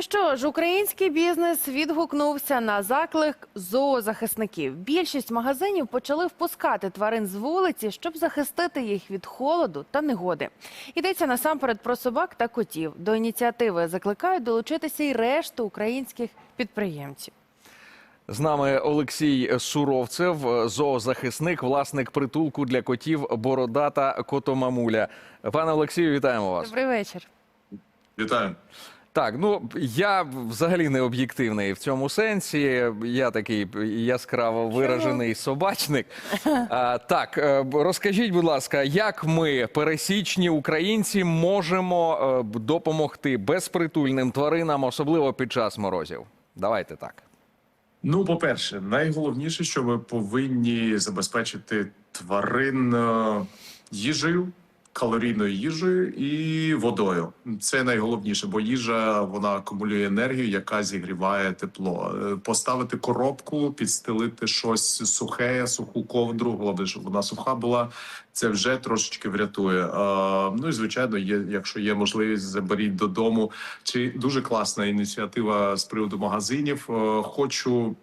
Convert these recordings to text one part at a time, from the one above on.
Ну що ж, український бізнес відгукнувся на заклик зоозахисників. Більшість магазинів почали впускати тварин з вулиці, щоб захистити їх від холоду та негоди. Йдеться насамперед про собак та котів. До ініціативи закликають долучитися й решту українських підприємців. З нами Олексій Суровцев, зоозахисник, власник притулку для котів Бородата Котомамуля. Пане Олексію, вітаємо вас. Добрий вечір. Вітаю. Так, ну я взагалі не об'єктивний в цьому сенсі. Я такий яскраво виражений собачник. А, так, е, розкажіть, будь ласка, як ми, пересічні українці, можемо е, допомогти безпритульним тваринам, особливо під час морозів? Давайте так. Ну, по-перше, найголовніше, що ми повинні забезпечити тварин е, їжею, калорійною їжею і водою. Це найголовніше, бо їжа вона акумулює енергію, яка зігріває тепло. Е, Поставити коробку, підстелити щось сухе, суху ковдру, головне, щоб вона суха була. Це вже трошечки врятує. Е, ну і звичайно, є, якщо є можливість, заберіть додому. Чи дуже класна ініціатива з приводу магазинів. Е, Хочу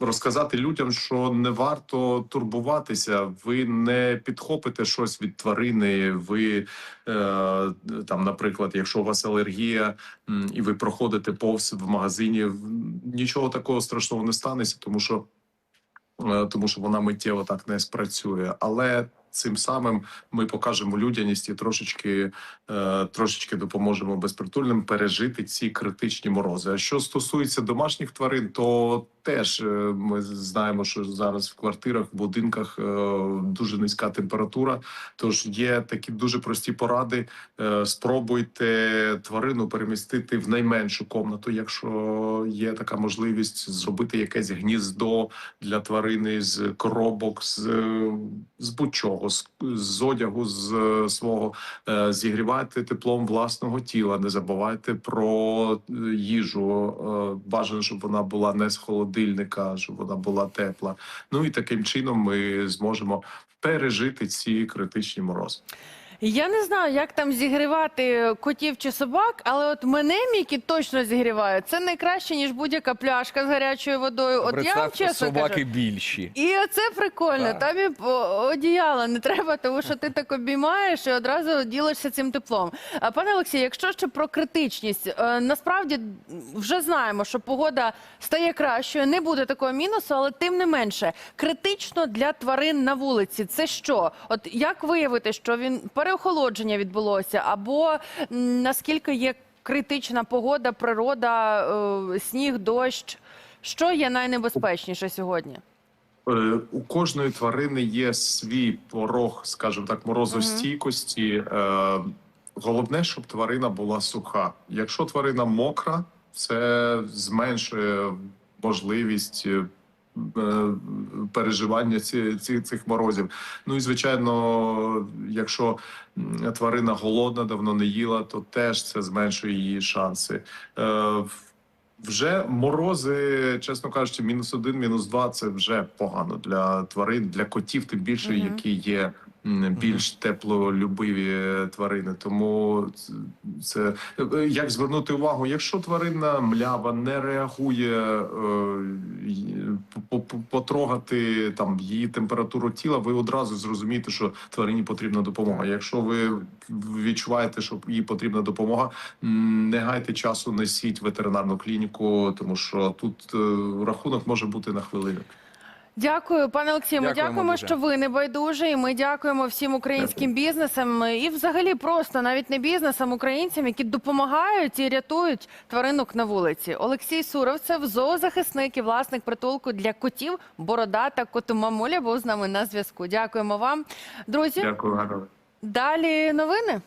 розказати людям, що не варто турбуватися. Ви не підхопите щось від тварини. Ви е, там, наприклад, якщо у вас алергія і ви проходите повз в магазині, нічого такого страшного не станеться, тому що е, тому що вона миттєво так не спрацює. Але цим самим ми покажемо людяність і трошечки, е, трошечки допоможемо безпритульним пережити ці критичні морози. А що стосується домашніх тварин, то теж е, ми знаємо, що зараз в квартирах, в будинках е, дуже низька температура. Тож є такі дуже прості поради. Спробуйте тварину перемістити в найменшу комнату, якщо є така можливість, зробити якесь гніздо для тварини з коробок, з, з будь-чого, з, з одягу, з е, свого Е, зігрівайте теплом власного тіла. Не забувайте про е, їжу. Бажано, щоб вона була не з холодильника, щоб вона була тепла. Ну і таким чином ми зможемо пережити ці критичні морози. Я не знаю, як там зігрівати котів чи собак, але от мене мікі точно зігрівають. Це найкраще, ніж будь-яка пляшка з гарячою водою. От я вам Представте, чесно собаки кажу. більші. І це прикольно. Так. Там і о, одіяла не треба, тому що ти так обіймаєш і одразу ділишся цим теплом. А пане Олексій, якщо ще про критичність, е, насправді вже знаємо, що погода стає кращою, не буде такого мінусу, але тим не менше, критично для тварин на вулиці. Це що? От як виявити, що він переохолодження відбулося, або наскільки є критична погода, природа, е, сніг, дощ? Що є найнебезпечніше сьогодні? Е, У кожної тварини є свій порог, скажімо так, морозостійкості. Е, Головне, щоб тварина була суха. Якщо тварина мокра, це зменшує можливість. Е, Переживання ці, ці, цих морозів. Ну і звичайно, якщо тварина голодна, давно не їла, то теж це зменшує її шанси. Е, вже морози, чесно кажучи, мінус один, мінус два це вже погано для тварин, для котів, тим більше, які є більш теплолюбиві тварини. Тому це е, як звернути увагу, якщо тварина млява не реагує е, по- по- потрогати там її температуру тіла, ви одразу зрозумієте, що тварині потрібна допомога. Якщо ви відчуваєте, що їй потрібна допомога, не гайте часу, несіть ветеринарну клініку, тому що тут е, рахунок може бути на хвилину. Дякую, пане Олексію. Ми Дякуємо дякуємо, дуже. що ви не байдужі. І ми дякуємо всім українським бізнесам і, взагалі, просто навіть не бізнесам, українцям, які допомагають і рятують тваринок на вулиці. Олексій Суровцев, зоозахисник і власник притулку для котів, борода та котомамуля був з нами на зв'язку. Дякуємо вам, друзі. Дякую. Далі новини.